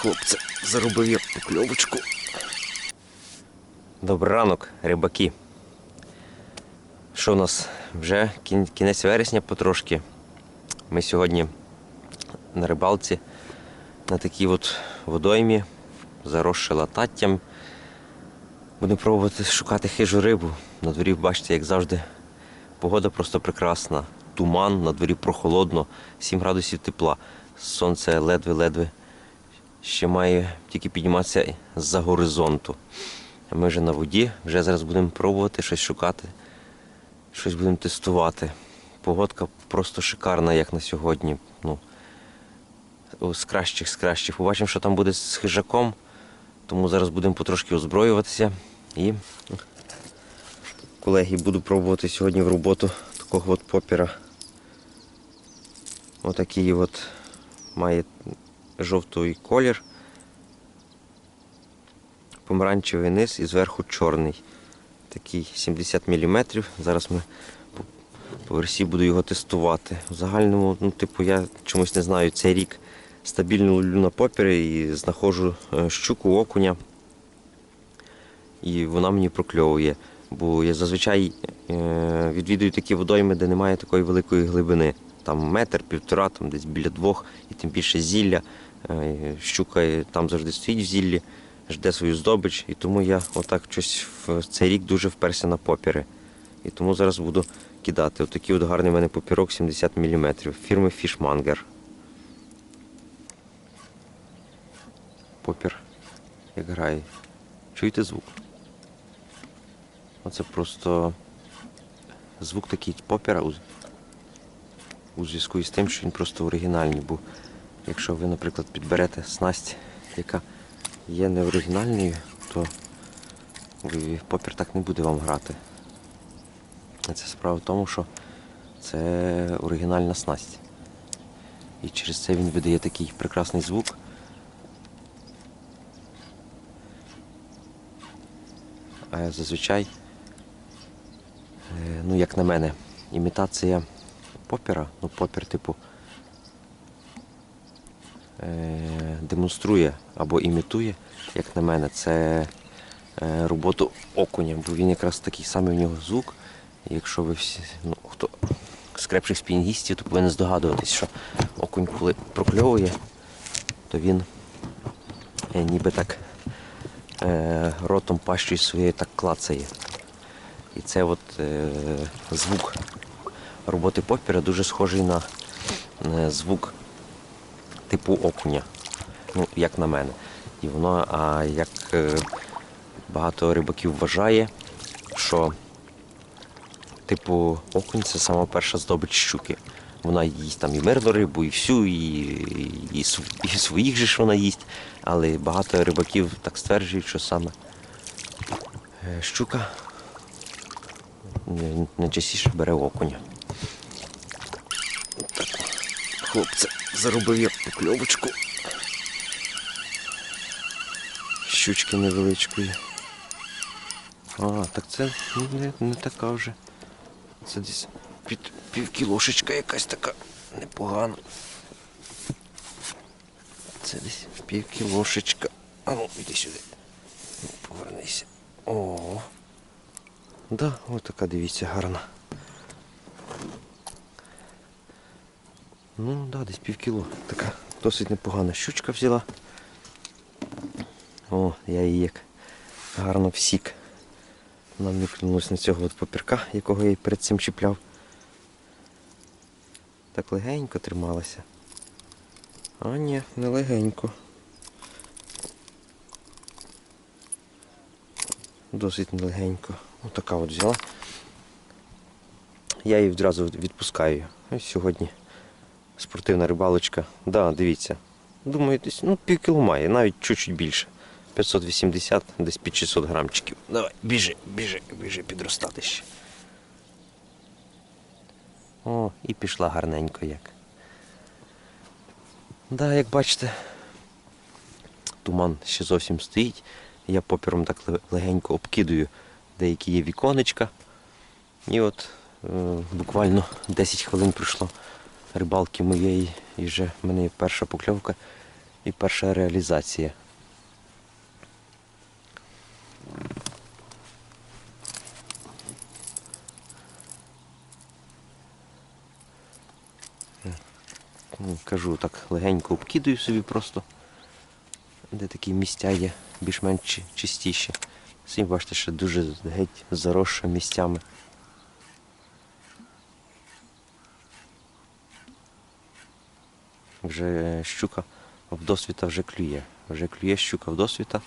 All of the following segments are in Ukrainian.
Хлопце, заробив я покльовочку. Добрий ранок, рибаки. Що у нас? Вже кінець вересня потрошки. Ми сьогодні на рибалці на такій от водоймі, заросши лататтям. Будемо пробувати шукати хижу рибу. На дворі, бачите, як завжди, погода просто прекрасна. Туман, на дворі прохолодно, 7 градусів тепла. Сонце ледве-ледве ще має тільки підніматися з-за горизонту. Ми вже на воді, вже зараз будемо пробувати щось шукати, щось будемо тестувати. Погодка просто шикарна, як на сьогодні. Ну, з кращих, з кращих. Побачимо, що там буде з хижаком. Тому зараз будемо потрошки озброюватися. І, колеги, буду пробувати сьогодні в роботу такого от попіра. Отакий от має жовтий колір, помаранчевий низ і зверху чорний. Такий 70 мм. Зараз ми по, версії буду його тестувати. В загальному, ну, типу, я чомусь не знаю, цей рік стабільно ловлю на попіри і знаходжу е, щуку, окуня. І вона мені прокльовує. Бо я зазвичай е, відвідую такі водойми, де немає такої великої глибини. Там метр, півтора, там десь біля двох, і тим більше зілля. Е, Щука там завжди стоїть в зіллі, жде свою здобич. І тому я отак щось в цей рік дуже вперся на попіри. І тому зараз буду кидати. Отакий от гарний в мене попірок 70 мм фірми Fishmonger. Попір як грає. Чуєте звук? Оце просто звук такий попіра у, у зв'язку із тим, що він просто оригінальний. Бо якщо ви, наприклад, підберете снасть, яка є не оригінальною, то попір так не буде вам грати. Це справа в тому, що це оригінальна снасть. І через це він видає такий прекрасний звук. А зазвичай, е, ну як на мене, імітація попіра, ну попір, типу, демонструє або імітує, як на мене, це е, роботу окуня, бо він якраз такий самий в нього звук. Якщо ви всі, ну, хто з крепших спінінгістів, то повинен здогадуватись, що окунь, коли прокльовує, то він е, ніби так е, ротом пащою своєю так клацає. І це от е, звук роботи попіра дуже схожий на е, звук типу окуня. Ну, як на мене. І воно, а як е, багато рибаків вважає, що типу окунь це сама перша здобич щуки. Вона їсть там і мирну рибу, і всю, і, і, і, своїх же ж вона їсть. Але багато рибаків так стверджують, що саме е, щука найчастіше бере окуня. Так, хлопце, заробив я покльовочку. Щучки невеличкої. А, так це не, не така вже. Це десь під півкілошечка якась така непогана. Це десь півкілошечка. А ну, іди сюди. Ну, Повернися. О. Да, ось така, дивіться, гарна. Ну, да, десь півкіло. Така досить непогана щучка взяла. О, я її як гарно всік. Вона мікнулась на цього от папірка, якого я й перед цим чіпляв. Так легенько трималася. А ні, не легенько. Досить нелегенько. Отака от взяла. Я її відразу відпускаю. Ось сьогодні спортивна рибалочка. Да, дивіться. Думаю, десь ну, пів кіло має, навіть чуть-чуть більше. 580, десь під 600 грамчиків. Давай, біжи, біжи, біжи підростати ще. О, і пішла гарненько як. Да, як бачите, туман ще зовсім стоїть. Я попіром так легенько обкидую деякі є віконечка. І от е, буквально 10 хвилин пройшло рибалки моєї, і вже в мене є перша покльовка. І перша реалізація. Кажу так, легенько обкидаю собі просто, де такі місця є більш-менш чистіші. Самі бачите, що дуже геть заросше місцями. Вже щука в досвіта вже клює. Вже клює щука в досвіта.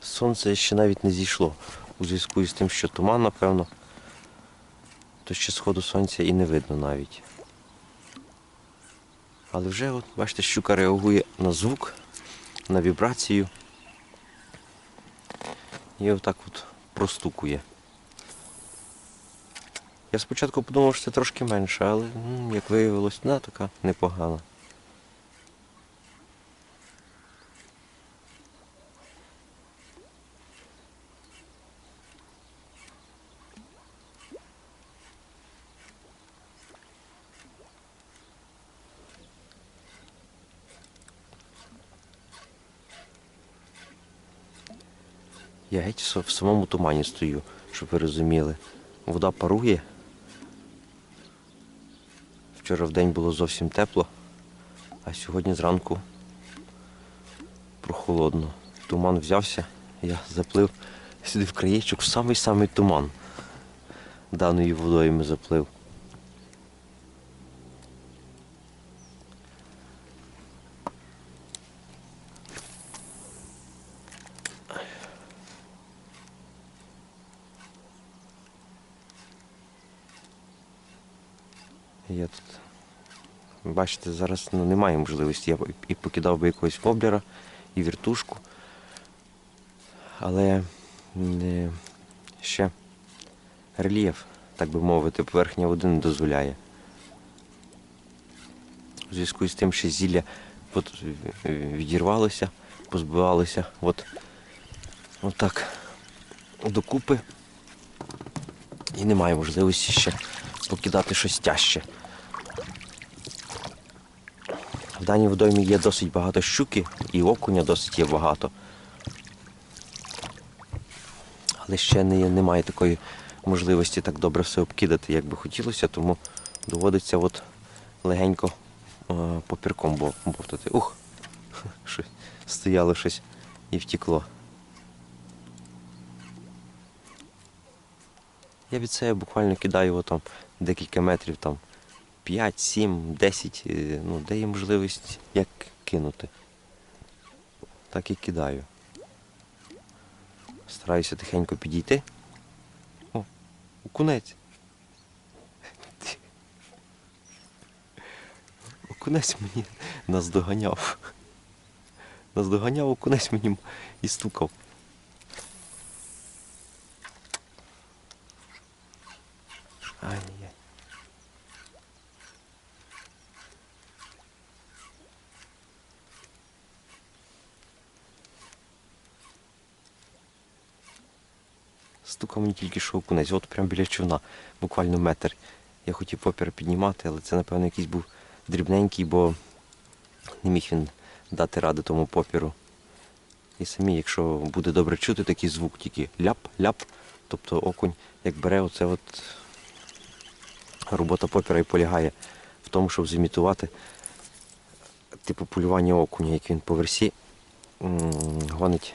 Сонце ще навіть не зійшло у зв'язку з тим, що туман, напевно, то ще сходу сонця і не видно навіть. Але вже, от, бачите, щука реагує на звук, на вібрацію. І отак от простукує. Я спочатку подумав, що це трошки менше, але як виявилось, вона така непогана. Геть в самому тумані стою, щоб ви розуміли. Вода парує. Вчора в день було зовсім тепло, а сьогодні зранку прохолодно. Туман взявся, я заплив сюди в краєчок в самий-самий туман. Даною водою ми заплив. Я тут, бачите, зараз ну, немає можливості. Я і покидав би якогось воблера, і віртушку. Але е, ще рельєф, так би мовити, поверхня води не дозволяє. У зв'язку з тим, що зілля відірвалося, позбивалося от, отак докупи. І немає можливості ще покидати щось тяжче. В даній водоймі є досить багато щуки і окуня досить є багато. Але ще не, немає такої можливості так добре все обкидати, як би хотілося, тому доводиться от легенько е, попірком бовтати. Ух! Щось стояло щось і втекло. Я від себе буквально кидаю його там декілька метрів, там 5, 7, 10, е, ну, де є можливість як кинути. Так і кидаю. Стараюся тихенько підійти. О, окунець. Окунець мені наздоганяв. Наздоганяв окунець мені і стукав. Ай-яй. Стукав мені тільки що окунець, от прямо біля човна, буквально метр. Я хотів попір піднімати, але це, напевно, якийсь був дрібненький, бо не міг він дати ради тому попіру. І самі, якщо буде добре чути такий звук, тільки ляп-ляп, тобто окунь, як бере оце от робота попіра і полягає в тому, щоб зімітувати типу полювання окуня, як він по версі гонить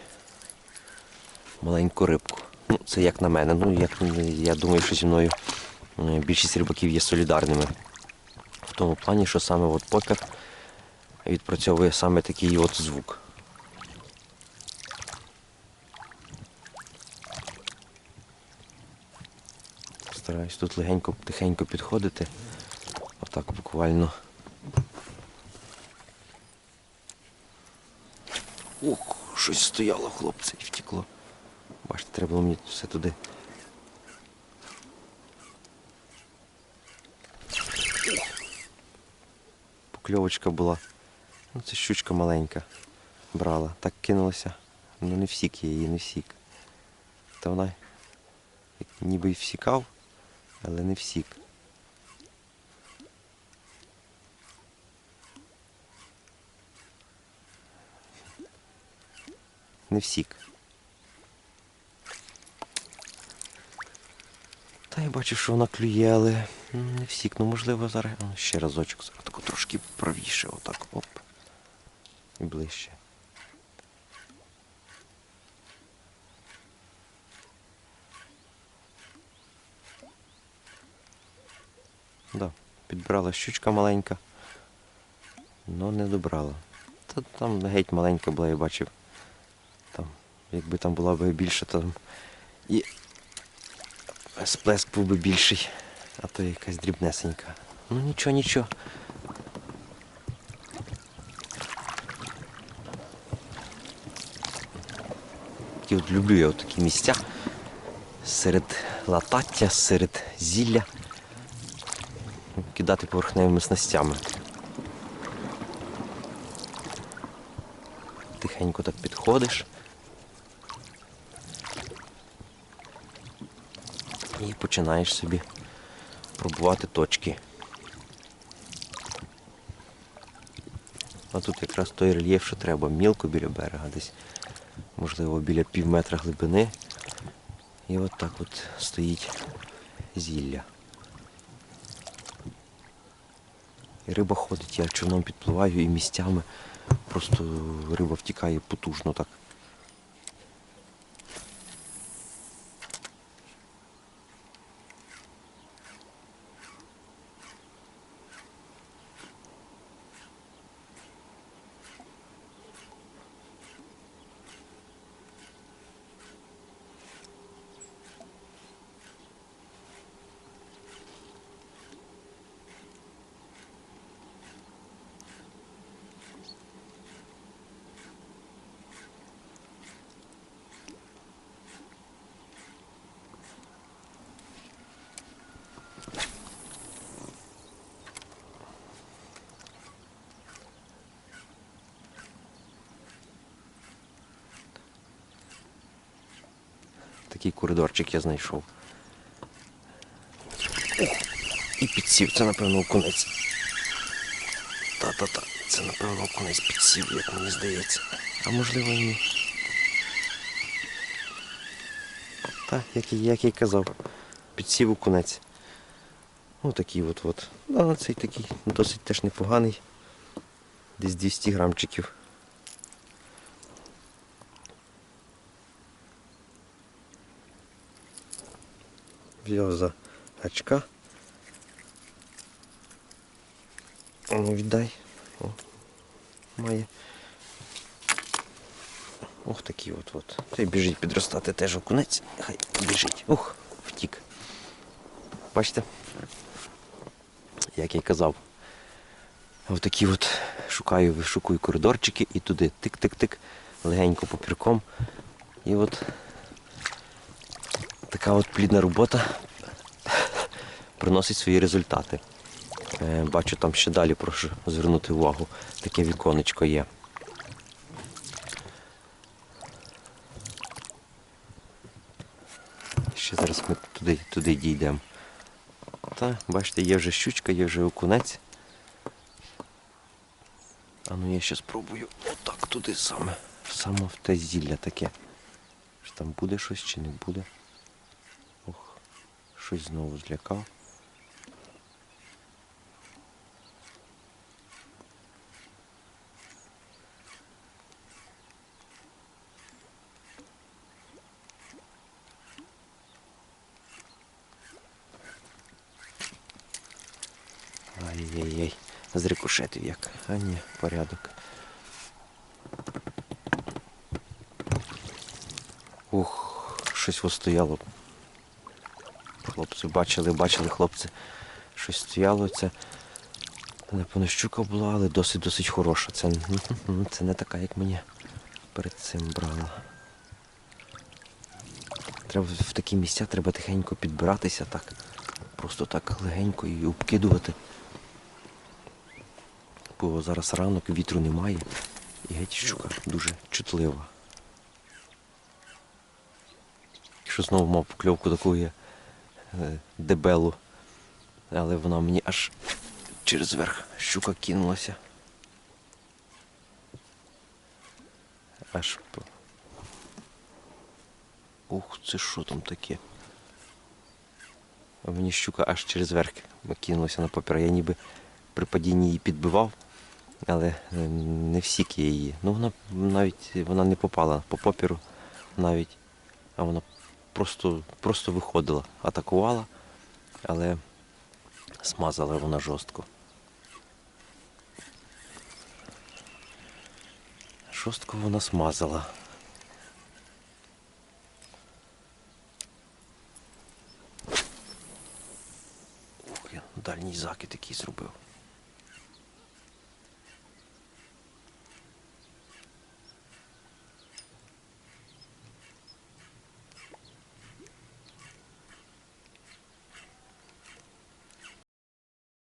маленьку рибку. Ну, це як на мене. Ну, як, я думаю, що зі мною більшість рибаків є солідарними. В тому плані, що саме от попір відпрацьовує саме такий от звук. Стараюсь тут легенько, тихенько підходити. Отак буквально. Ух, щось стояло, хлопці, і втекло. Бачите, треба було мені все туди. Покльовочка була. Ну, це щучка маленька. Брала. Так кинулася. Ну не всік її, не всік. Та вона ніби й всікав, але не всік. Не всік. Та я бачив, що вона клює, але не всік. Ну можливо зараз ще разочок, зараз тако трошки правіше, отак, оп. І ближче. Да, підбрала щучка маленька, але не добрала. Та там геть маленька була, я бачив. Там, якби там була б більше, то і сплеск був би більший, а то якась дрібнесенька. Ну нічого, нічого. От люблю я от такі місця серед латаття, серед зілля. Кидати поверхневими снастями. Тихенько так підходиш. І починаєш собі пробувати точки. А тут якраз той рельєф, що треба, мілко біля берега, десь, можливо, біля пів метра глибини. І от так от стоїть зілля. І риба ходить, я човном підпливаю і місцями просто риба втікає потужно так. Такий коридорчик я знайшов. І підсів, це напевно окунець. Та-та-та, це напевно окунець підсів, як мені здається. А можливо і ні. Так, як, і- як й казав, підсів окунець. Ось такий от от. Да, цей такий досить теж непоганий. Десь 200 грамчиків. Взяв за. Ну, віддай. О, має. Ох, такий от от. Той біжить підростати теж окунець. Хай біжить. Ух, втік. Бачите? Як я й казав. Ось такі от шукаю, вишукую коридорчики і туди тик-тик-тик, легенько попірком. І от така от плідна робота приносить свої результати. Е, Бачу, там ще далі прошу звернути увагу. Таке віконечко є. Ще зараз ми туди, туди дійдемо. Та, бачите, є вже щучка, є вже окунець. А ну я ще спробую отак туди саме. Саме в те зілля таке. Чи там буде щось чи не буде. Щось знову злякав. Ай-яй-яй, зрикошетив як. А ні, порядок. Ух, щось ось Хлопці бачили, бачили хлопці. Щось стояло. Це напевно щука була, але досить-досить хороша. Це, це не така, як мені перед цим брала. Треба в такі місця треба тихенько підбиратися так. Просто так легенько і обкидувати. Бо зараз ранок, вітру немає. І геть щука дуже чутлива. Якщо що знову мав покльовку таку е, дебелу. Але вона мені аж через верх щука кинулася. Аж. по- Ух, це що там таке? А мені щука аж через верх кинулася на попір. Я ніби при падінні її підбивав, але е, не всік я її. Ну вона навіть вона не попала по попіру навіть, а вона просто, просто виходила, атакувала, але смазала вона жорстко. Жорстко вона смазала. Ух, я дальній закид який зробив.